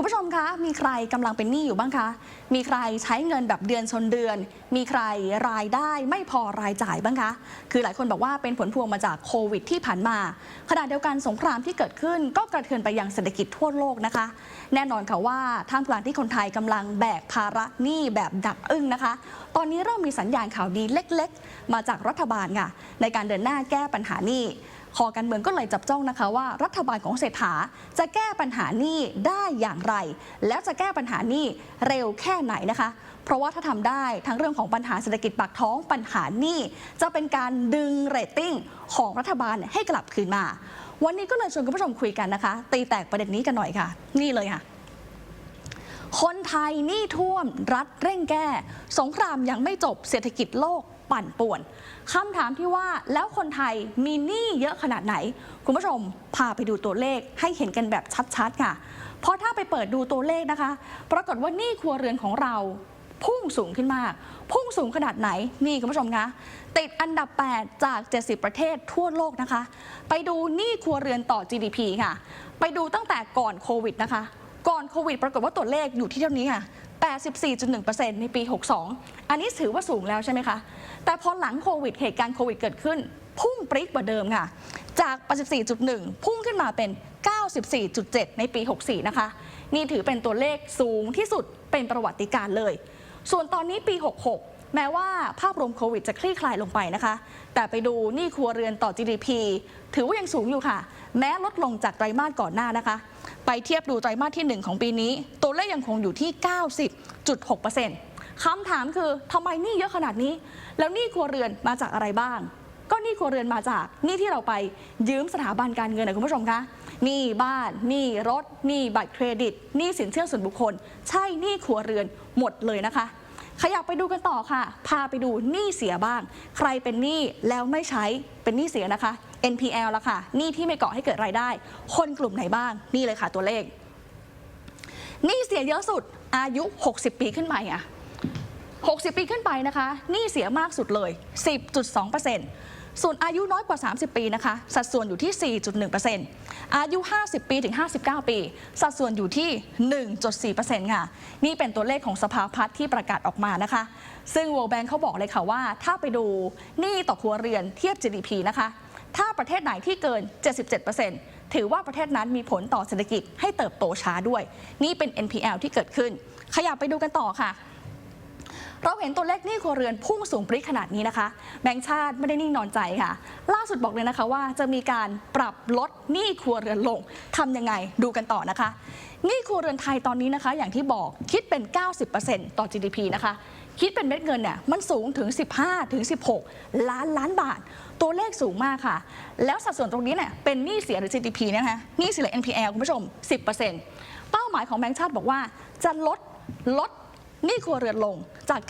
คุณผู้ชมคะ มีใครกำลังเป็นหนี้อยู่บ้างคะ มีใครใช้เงินแบบเดือนชนเดือน มีใครรายได้ไม่พอรายจ่ายบ้างคะ คือหลายคนบอกว่าเป็นผลพวงมาจากโควิดที่ผ่านมา ขณะเดียวกันสงครามที่เกิดขึ้นก็กระเทือนไปยังเศรษฐกิจทั่วโลกนะคะ แน่นอนค่ะว่าท่ามกลางที่คนไทยกำลังแบกภาระหนี้แบบดักอึ้งนะคะ ตอนนี้เริ่มมีสัญญาณข่าวดีเล็ก ๆ มาจากรัฐบาลค่ะในการเดินหน้าแก้ปัญหาหนี้ คอการเมืองก็เลยจับจ้องนะคะว่ารัฐบาลของเศรษฐาจะแก้ปัญหานี้ได้อย่างไร แล้วจะแก้ปัญหานี้เร็วแค่ไหนนะคะ เพราะว่าถ้าทำได้ทั้งเรื่องของปัญหาเศรษฐกิจปากท้องปัญหานี้จะเป็นการดึงเรตติ้งของรัฐบาลให้กลับคืนมา วันนี้ก็เลยชวนคุณผู้ชมคุยกันนะคะ ตีแตกประเด็นนี้กันหน่อยค่ะ นี่เลยค่ะคนไทยหนี้ท่วม รัฐเร่งแก้ สงครามยังไม่จบเศรษฐกิจโลก ปั่นป่วนคำถามที่ว่าแล้วคนไทยมีหนี้เยอะขนาดไหน คุณผู้ชมพาไปดูตัวเลขให้เห็นกันแบบชัดๆค่ะ เพราะถ้าไปเปิดดูตัวเลขนะคะ ปรากฏว่าหนี้ครัวเรือนของเราพุ่งสูงขึ้นมาก พุ่งสูงขนาดไหน นี่คุณผู้ชมคะ ติดอันดับ 8 จาก 70 ประเทศทั่วโลกนะคะ ไปดูหนี้ครัวเรือนต่อ GDP ค่ะ ไปดูตั้งแต่ก่อนโควิดนะคะ ก่อนโควิด ปรากฏว่าตัวเลขอยู่ที่เท่านี้ค่ะ 84.1%ในปี 62 อันนี้ถือว่าสูงแล้วใช่ไหมคะ แต่พอหลังโควิด เหตุการณ์โควิดเกิดขึ้น พุ่งปรี๊ดกว่าเดิมค่ะ จาก 84.1 พุ่งขึ้นมาเป็น 94.7 ในปี 64 นะคะ นี่ถือเป็นตัวเลขสูงที่สุดเป็นประวัติการเลย ส่วนตอนนี้ปี 66 แม้ว่าภาพรวมโควิดจะคลี่คลายลงไปนะคะ แต่ไปดูหนี้ครัวเรือนต่อ GDP ถือว่ายังสูงอยู่ค่ะ แม้ลดลงจากไตรมาสก่อนหน้านะคะ ไปเทียบดูไตรมาสที่ 1 ของปีนี้ ตัวเลขยังคงอยู่ที่ 90.6%คำถามคือทำไมหนี้เยอะขนาดนี้ แล้วหนี้ครัวเรือนมาจากอะไรบ้าง ก็หนี้ครัวเรือนมาจากหนี้ที่เราไปยืมสถาบันการเงินนะคุณผู้ชมคะหนี้บ้านหนี้รถหนี้บัตรเครดิตหนี้สินเชื่อส่วนบุคคล ใช่หนี้ครัวเรือนหมดเลยนะคะ ขยับไปดูกันต่อค่ะ พาไปดูหนี้เสียบ้าง ใครเป็นหนี้แล้วไม่ใช้เป็นหนี้เสียนะคะ NPL ละค่ะหนี้ที่ไม่ก่อให้เกิดรายได้ คนกลุ่มไหนบ้าง นี่เลยค่ะตัวเลขหนี้เสียเยอะสุดอายุ 60 ปีขึ้นไปอะ60 ปีขึ้นไปนะคะหนี้เสียมากสุดเลย 10.2% ส่วนอายุน้อยกว่า 30 ปีนะคะ สัดส่วนอยู่ที่ 4.1%อายุ 50 ปีถึง 59 ปี สัดส่วนอยู่ที่ 1.4%ค่ะ นี่เป็นตัวเลขของสภาพัฒน์ที่ประกาศออกมานะคะ ซึ่ง World Bank เขาบอกเลยค่ะว่า ถ้าไปดูหนี้ต่อครัวเรือนเทียบ GDP นะคะ ถ้าประเทศไหนที่เกิน 77%ถือว่าประเทศนั้นมีผลต่อเศรษฐกิจให้เติบโตช้าด้วย นี่เป็น NPL ที่เกิดขึ้น ขยับไปดูกันต่อค่ะ เราเห็นตัวเลขหนี้ครัวเรือนพุ่งสูงปรี๊ดขนาดนี้นะคะ แบงก์ชาติไม่ได้นิ่งนอนใจค่ะ ล่าสุดบอกเลยนะคะว่าจะมีการปรับลดหนี้ครัวเรือนลงทำยังไงดูกันต่อนะคะหนี้ครัวเรือนไทยตอนนี้นะคะ อย่างที่บอกคิดเป็น 90%ต่อ GDP นะคะคิดเป็นเม็ดเงินเนี่ยมันสูงถึง 15 ถึง 16 ล้านล้านบาท ตัวเลขสูงมากค่ะ แล้วสัดส่วนตรงนี้เนี่ยเป็นหนี้เสียหรือ GDP นะคะหนี้เสียหรือ NPL คุณผู้ชม 10%เป้าหมายของแบงก์ชาติบอกว่าจะลดลด หนี้ครัวเรือนลงจาก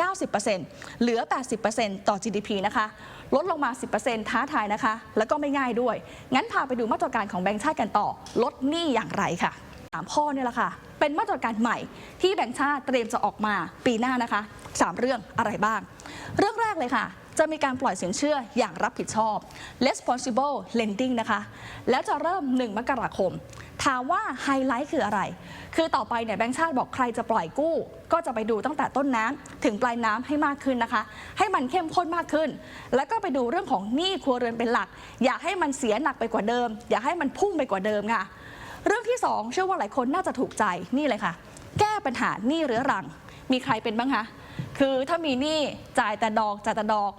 90%เหลือ 80%ต่อ GDP นะคะ ลดลงมา 10%ท้าทายนะคะ แล้วก็ไม่ง่ายด้วย งั้นพาไปดูมาตรการของแบงก์ชาติกันต่อ ลดหนี้อย่างไรค่ะสามข้อเนี่ยแหละค่ะ เป็นมาตรการใหม่ที่แบงก์ชาติเตรียมจะออกมาปีหน้านะคะ 3 เรื่องอะไรบ้าง เรื่องแรกเลยค่ะ จะมีการปล่อยสินเชื่ออย่างรับผิดชอบ responsible lending นะคะ แล้วจะเริ่ม 1 มกราคม ถามว่าไฮไลท์คืออะไร คือต่อไปเนี่ยแบงค์ชาติบอกใครจะปล่อยกู้ ก็จะไปดูตั้งแต่ต้นน้ำถึงปลายน้ำให้มากขึ้นนะคะ ให้มันเข้มข้นมากขึ้น แล้วก็ไปดูเรื่องของหนี้ครัวเรือนเป็นหลัก อยากให้มันเสียหนักไปกว่าเดิม อยากให้มันพุ่งไปกว่าเดิมค่ะ เรื่องที่สองเชื่อว่าหลายคนน่าจะถูกใจนี่เลยค่ะ แก้ปัญหาหนี้เรื้อรัง มีใครเป็นบ้างคะ คือถ้ามีหนี้จ่ายแต่ดอกจ่ายแต่ดอก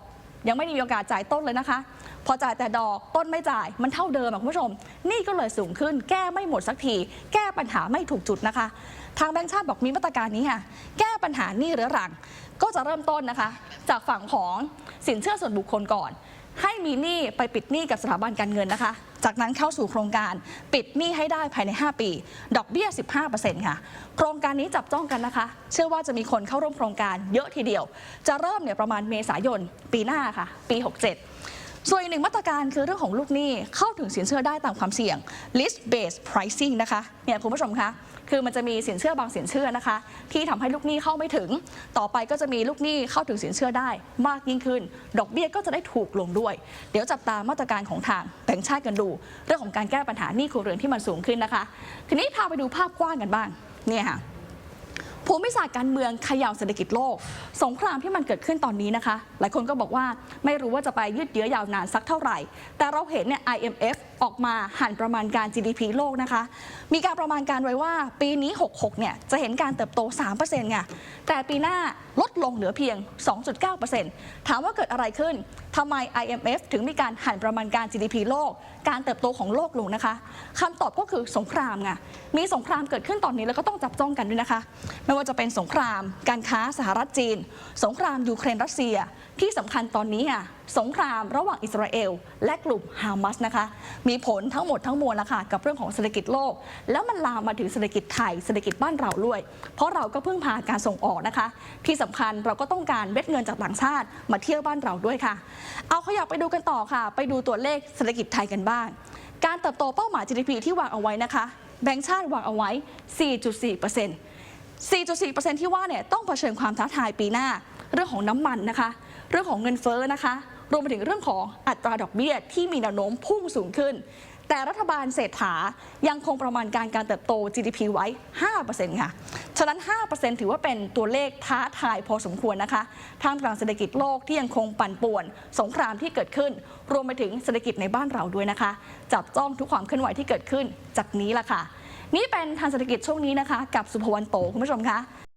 ยังไม่มีโอกาสจ่ายต้นเลยนะคะ พอจ่ายแต่ดอกต้นไม่จ่ายมันเท่าเดิมอะคุณผู้ชม นี่ก็เลยสูงขึ้น แก้ไม่หมดสักที แก้ปัญหาไม่ถูกจุดนะคะ ทางแบงค์ชาติบอกมีมาตรการนี้ค่ะ แก้ปัญหานี่เรื้อรัง ก็จะเริ่มต้นนะคะ จากฝั่งของสินเชื่อส่วนบุคคลก่อน ให้มีหนี้ไปปิดหนี้กับสถาบันการเงินนะคะ จากนั้นเข้าสู่โครงการปิดหนี้ให้ได้ภายใน 5 ปี ดอกเบี้ย 15%ค่ะ โครงการนี้จับจ้องกันนะคะ เชื่อว่าจะมีคนเข้าร่วมโครงการเยอะทีเดียว จะเริ่มเนี่ยประมาณเมษายนปีหน้าค่ะ ปี 67 ส่วนอีกหนึ่งมาตรการคือเรื่องของลูกหนี้เข้าถึงสินเชื่อได้ตามความเสี่ยง list based pricing นะคะเนี่ยคุณผู้ชมคะคือมันจะมีสินเชื่อบางสินเชื่อนะคะ ที่ทำให้ลูกหนี้เข้าไม่ถึง ต่อไปก็จะมีลูกหนี้เข้าถึงสินเชื่อได้มากยิ่งขึ้น ดอกเบี้ยก็จะได้ถูกลงด้วย เดี๋ยวจับตามมาตรการของทางแบงก์ชาติกันดู เรื่องของการแก้ปัญหาหนี้ครัวเรือนที่มันสูงขึ้นนะคะ ทีนี้พาไปดูภาพกว้างกันบ้างเนี่ยค่ะ ภูมิศาสตร์การเมืองเขย่าเศรษฐกิจโลก สงครามที่มันเกิดขึ้นตอนนี้นะคะ หลายคนก็บอกว่าไม่รู้ว่าจะไปยืดเยื้อยาวนานสักเท่าไหร่ แต่เราเห็นเนี่ย IMF ออกมาหันประมาณการ GDP โลกนะคะ มีการประมาณการไว้ว่าปีนี้ 66 เนี่ย จะเห็นการเติบโต 3%ไง แต่ปีหน้าลดลงเหลือเพียง 2.9%ถามว่าเกิดอะไรขึ้นทำไม IMF ถึงมีการหันประมาณการ GDP โลก การเติบโตของโลกลงนะคะคำตอบก็คือสงครามไงมีสงครามเกิดขึ้นตอนนี้แล้วก็ต้องจับจ้องกันด้วยนะคะ ไม่ว่าจะเป็นสงคราม การค้าสหรัฐจีน สงครามยูเครนรัสเซียที่สำคัญตอนนี้อะ สงครามระหว่างอิสราเอล และกลุ่มฮามาสนะคะมีผลทั้งหมดทั้งมวลแล้วค่ะกับเรื่องของเศรษฐกิจโลก แล้วมันลามมาถึงเศรษฐกิจไทยเศรษฐกิจบ้านเราด้วย เพราะเราก็เพึ่งพานการส่งออกนะคะ ที่สำคัญเราก็ต้องการเม็ดเงินจากต่างชาติมาเที่ยวบ้านเราด้วยค่ะ เอาขยับไปดูกันต่อค่ะ ไปดูตัวเลขเศรษฐกิจไทยกันบ้าง การเติบโตเป้าหมาย GDP ที่วางเอาไว้นะคะแบงก์ชาติวางเอาไว้ 4.4% 4.4%ที่ว่าเนี่ยต้องเผชิญความท้าทายปีหน้า เรื่องของน้ำมันนะคะ เรื่องของเงินเฟ้อนะคะ รวมไปถึงเรื่องของอัตราดอกเบี้ยที่มีแนวโน้มพุ่งสูงขึ้น แต่รัฐบาลเศรษฐายังคงประมาณการการเติบโต GDP ไว้ 5%ค่ะ ฉะนั้น 5%ถือว่าเป็นตัวเลขท้าทายพอสมควรนะคะ ท่ามกลางเศรษฐกิจโลกที่ยังคงปั่นป่วน สงครามที่เกิดขึ้น รวมไปถึงเศรษฐกิจในบ้านเราด้วยนะคะ จับจ้องทุกความเคลื่อนไหวที่เกิดขึ้นจากนี้ล่ะค่ะ นี่เป็นทางเศรษฐกิจช่วงนี้นะคะ กับสุภวรรณโตคุณผู้ชมคะ